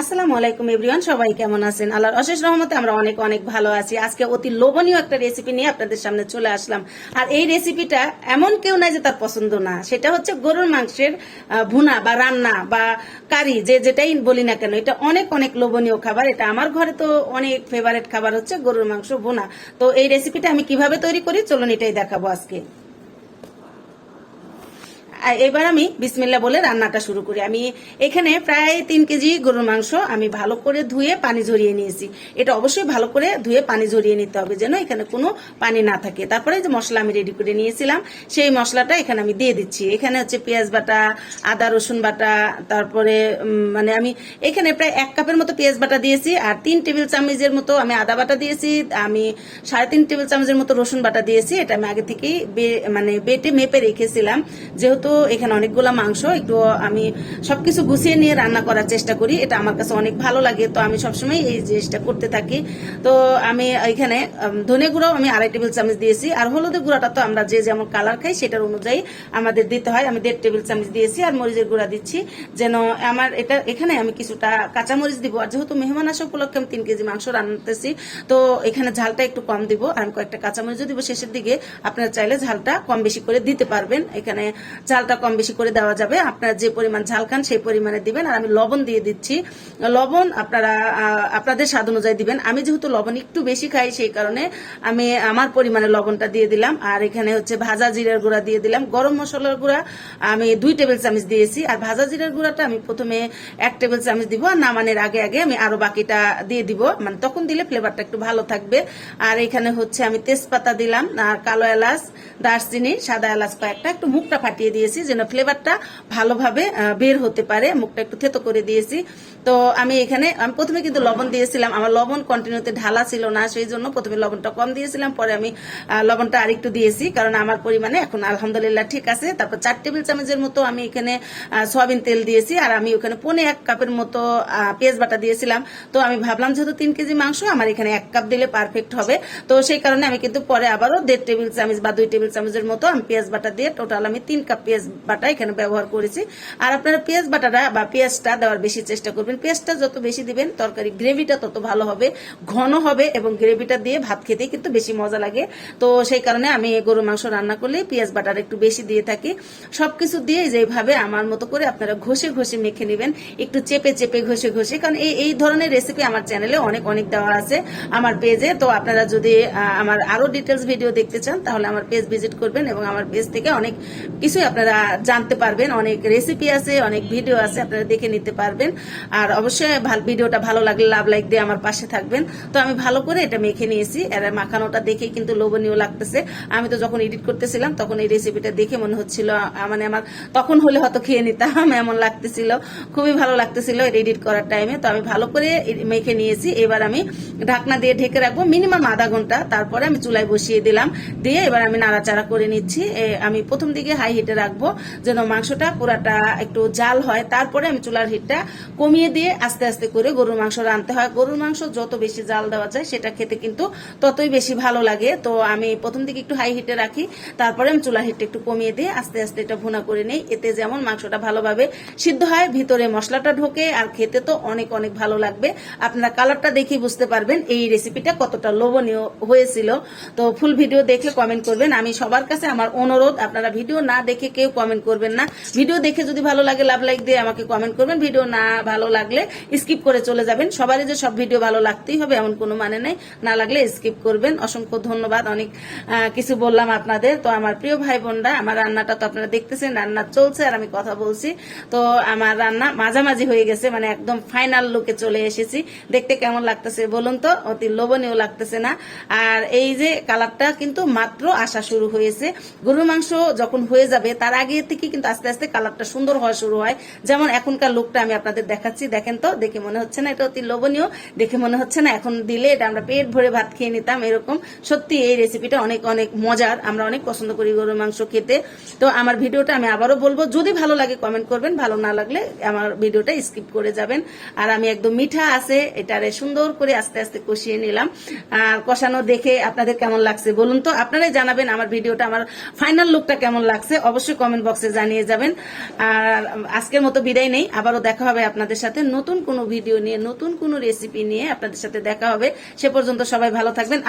আসসালামু আলাইকুম এভরিওয়ান, সবাই কেমন আছেন? আল্লাহর অশেষ রহমতে আমরা অনেক অনেক ভালো আছি। আজকে অতি লোভনীয় একটা রেসিপি নিয়ে আপনাদের সামনে চলে আসলাম। আর এই রেসিপিটা এমন কেউ নাই যে তার পছন্দ না। সেটা হচ্ছে গরুর মাংসের ভুনা বা রান্না বা কারি, যে যেটাই বলি না কেন, এটা অনেক অনেক লোভনীয় খাবার। এটা আমার ঘরে তো অনেক ফেভারেট খাবার হচ্ছে গরুর মাংস ভুনা। তো এই রেসিপিটা আমি কীভাবে তৈরি করি? চলুন এটাই দেখাবো আজকে। আর এবার আমি বিসমিল্লা বলে রান্নাটা শুরু করি। আমি এখানে প্রায় তিন কেজি গরুর মাংস আমি ভালো করে ধুয়ে পানি ঝরিয়ে নিয়েছি। এটা অবশ্যই ভালো করে ধুয়ে পানি ঝরিয়ে নিতে হবে যেন এখানে কোনো পানি না থাকে। তারপরে যে মশলা আমি রেডি করে নিয়েছিলাম, সেই মশলাটা এখানে আমি দিয়ে দিচ্ছি। এখানে হচ্ছে পেঁয়াজ বাটা, আদা, রসুন বাটা, তারপরে মানে আমি এখানে প্রায় এক কাপের মতো পেঁয়াজ বাটা দিয়েছি আর তিন টেবিল চামচের মতো আমি আদা বাটা দিয়েছি। আমি সাড়ে তিন টেবিল চামচের মতো রসুন বাটা দিয়েছি। এটা আমি আগে থেকেই মানে বেটে মেপে রেখেছিলাম। যেহেতু এখানে অনেকগুলো মাংস, একটু আমি সবকিছু গুছিয়ে নিয়ে রান্না করার চেষ্টা করি। এটা আমার কাছে অনেক ভালো লাগে। তো আমি সবসময় এই জিনিসটা করতে থাকি। তো আমি এখানে ধনে গুঁড়ো আমি আড়াই টেবিল চামচ দিয়েছি। আর হলুদের গুঁড়াটা তো আমরা যে যেমন কালার খাই সেটার অনুযায়ী আমাদের দিতে হয়। আমি দেড় টেবিল চামচ দিয়েছি আর মরিচের গুঁড়া দিচ্ছি। যেন আমার এটা, এখানে আমি কিছুটা কাঁচা মরিচ দিব। আর যেহেতু মেহমান আসা উপলক্ষে আমি তিন কেজি মাংস রান্নাতেছি, তো এখানে ঝালটা একটু কম দিব। আর আমি কয়েকটা কাঁচা মরিচও দিব শেষের দিকে। আপনারা চাইলে ঝালটা কম বেশি করে দিতে পারবেন। এখানে ঝালটা কম বেশি করে দেওয়া যাবে। আপনারা যে পরিমাণ ঝাল খান সেই পরিমাণে দিবেন। আর আমি লবণ দিয়ে দিচ্ছি। লবণ আপনারা আপনাদের স্বাদ অনুযায়ী দিবেন। আমি যেহেতু লবণ একটু বেশি খাই, সেই কারণে আমি আমার পরিমাণে লবণটা দিয়ে দিলাম। আর এখানে হচ্ছে ভাজা জিরার গুঁড়া দিয়ে দিলাম। গরম মশলার গুঁড়া আমি দুই টেবিল চামচ দিয়েছি। আর ভাজা জিরার গুঁড়াটা আমি প্রথমে এক টেবিল চামচ দিব। আর নামানোর আগে আগে আমি আরও বাকিটা দিয়ে দিব। মানে তখন দিলে ফ্লেভারটা একটু ভালো থাকবে। আর এখানে হচ্ছে আমি তেজপাতা দিলাম। আর কালো এলাচ, দারচিনি, সাদা এলাচ কয়েকটা, একটু মুখটা ফাটিয়ে দিয়েছি। যেন ফ্লেভারটা ভালোভাবে বের হতে পারে। মুখটা একটু থেতো করে দিয়েছি। তো আমি এখানে, আমি প্রথমে কিন্তু লবণ দিয়েছিলাম। আমার লবণ কন্টিনিউতে ঢালা ছিল না, সেই জন্য প্রথমে লবণটা কম দিয়েছিলাম। পরে আমি লবণটা আরেকটু দিয়েছি, কারণ আমার পরিমাণে এখন আলহামদুলিল্লাহ ঠিক আছে। তারপর চার টেবিল চামচের মতো আমি এখানে সয়াবিন তেল দিয়েছি। আর আমি ওখানে পনে এক কাপের মতো পেঁয়াজ বাটা দিয়েছিলাম। তো আমি ভাবলাম, যেহেতু তিন কেজি মাংস, আমার এখানে এক কাপ দিলে পারফেক্ট হবে। তো সেই কারণে আমি কিন্তু পরে আবারও দেড় টেবিল চামচ বা দুই টেবিল চামচের মতো আমি পেঁয়াজ বাটা দিয়ে টোটাল আমি তিন কাপ পেঁয়াজ বাটা এখানে ব্যবহার করেছি। আর আপনারা পেঁয়াজ বাটাটা বা পেঁয়াজটা দেওয়ার বেশি চেষ্টা করবেন। পেঁয়াজটা যত বেশি দিবেন, তরকারি গ্রেভিটা তত ভালো হবে, ঘন হবে এবং গ্রেভিটা দিয়ে ভাত খেতে কিন্তু বেশি মজা লাগে। তো সেই কারণে আমি গরু মাংস রান্না করলে পেঁয়াজ বাটার একটু বেশি দিয়ে থাকি। সবকিছু দিয়ে যেভাবে আমার মতো করে আপনারা ঘষে ঘষে মেখে নেবেন। একটু চেপে চেপে ঘষে ঘষে, কারণ এই এই ধরনের রেসিপি আমার চ্যানেলে অনেক অনেক দেওয়া আছে আমার পেজে তো আপনারা যদি আমার আরও ডিটেলস ভিডিও দেখতে চান, তাহলে আমার পেজ ভিজিট করবেন এবং আমার পেজ থেকে অনেক কিছুই আপনারা জানতে পারবেন। অনেক রেসিপি আছে, অনেক ভিডিও আছে, আপনারা দেখে নিতে পারবেন। আর অবশ্যই ভিডিওটা ভালো লাগলে লাভ লাইক দিয়ে আমার পাশে থাকবেন। তো আমি ভালো করে এটা মেখে নিয়েছি। আর মাখানোটা দেখে কিন্তু লোভনীয় লাগতেছে। আমি তো যখন এডিট করতেছিলাম, তখন এই রেসিপিটা দেখে মনে হচ্ছিল মানে আমার তখন হলে হয়তো খেয়ে নিতাম, এমন লাগতেছিল। খুবই ভালো লাগতেছিল এডিট করার টাইমে তো আমি ভালো করে মেখে নিয়েছি। এবার আমি ঢাকনা দিয়ে ঢেকে রাখব মিনিমাম আধা ঘণ্টা। তারপরে আমি চুলায় বসিয়ে দিলাম। দিয়ে এবার আমি নাড়াচাড়া করে নিচ্ছি। আমি প্রথম দিকে হাই হিটে রাখব। যেন মাংসটা পুরাটা একটু জাল হয়। তারপরে আমি চুলার হিটটা কমিয়ে দিয়ে আস্তে আস্তে করে গরুর মাংস রানতে হয়। গরুর মাংস যত বেশি জাল দেওয়া যায়, সেটা খেতে কিন্তু ততই বেশি ভালো লাগে। তো আমি প্রথম দিকে একটু হাই হিটে রাখি, তারপরে আমি চুলার হিটটা একটু কমিয়ে দিয়ে আস্তে আস্তে এটা ভুনা করে নিই। এতে যেমন মাংসটা ভালোভাবে সিদ্ধ হয়, ভিতরে মশলাটা ঢোকে, আর খেতে তো অনেক অনেক ভালো লাগবে। আপনারা কালারটা দেখেই বুঝতে পারবেন এই রেসিপিটা কতটা লোভনীয় হয়েছিল। তো ফুল ভিডিও দেখলে কমেন্ট করবেন। আমি সবার কাছে আমার অনুরোধ, আপনারা ভিডিও না দেখে কেউ কমেন্ট করবেন না। ভিডিও দেখে যদি ভালো লাগে, লাভ লাইক দিয়ে আমাকে কমেন্ট করবেন। ভিডিও না ভালো লাগলে স্কিপ করে চলে যাবেন। সবারই যে সব ভিডিও ভালো লাগতেই হবে, এমন কোনো মানে নেই। না লাগলে স্কিপ করবেন। অসংখ্য ধন্যবাদ। অনেক কিছু বললাম আপনাদের। তো আমার প্রিয় ভাই বোনরা, আমার রান্নাটা তো আপনারা দেখতেছেন, রান্না চলছে আর আমি কথা বলছি। তো আমার রান্না মাঝামাঝি হয়ে গেছে মানে একদম ফাইনাল লুকে চলে এসেছি। দেখতে কেমন লাগতেছে বলুন তো? অতি লোভনীয় লাগতেছে না। আর এই যে কালারটা কিন্তু মাত্র আসা শুরু হয়েছে। গরুর মাংস যখন হয়ে যাবে তার আগে থেকে কিন্তু আস্তে আস্তে কালারটা সুন্দর হওয়া শুরু হয়। যেমন এখনকার লুকটা আমি আপনাদের দেখাচ্ছি, দেখেন তো? দেখে মনে হচ্ছে না, এটা অতি লোভনীয়। দেখে মনে হচ্ছে না, এখন দিলে এটা আমরা পেট ভরে ভাত খেয়ে নিতাম, এরকম। সত্যি এই রেসিপিটা অনেক অনেক মজার। আমরা অনেক পছন্দ করি গরুর মাংস খেতে। তো আমার ভিডিওটা আমি আবারও বলব, যদি ভালো লাগে কমেন্ট করবেন, ভালো না লাগলে আমার ভিডিওটা স্কিপ করে যাবেন। আর আমি একদম মিঠা আছে, এটারে সুন্দর করে আস্তে আস্তে কষিয়ে নিলাম। আর কষানো দেখে আপনাদের কেমন লাগছে বলুন তো? আপনারাই জানাবেন আমার ভিডিওটা, আমার ফাইনাল লুকটা কেমন লাগছে। অবশ্যই কমেন্ট বক্সে জানিয়ে যাবেন। আর আজকের মতো বিদায় নেই। আবারও দেখা হবে আপনাদের সাথে নতুন কোনো ভিডিও নিয়ে, নতুন কোনো রেসিপি নিয়ে আপনাদের সাথে দেখা হবে। সে পর্যন্ত সবাই ভালো থাকবেন।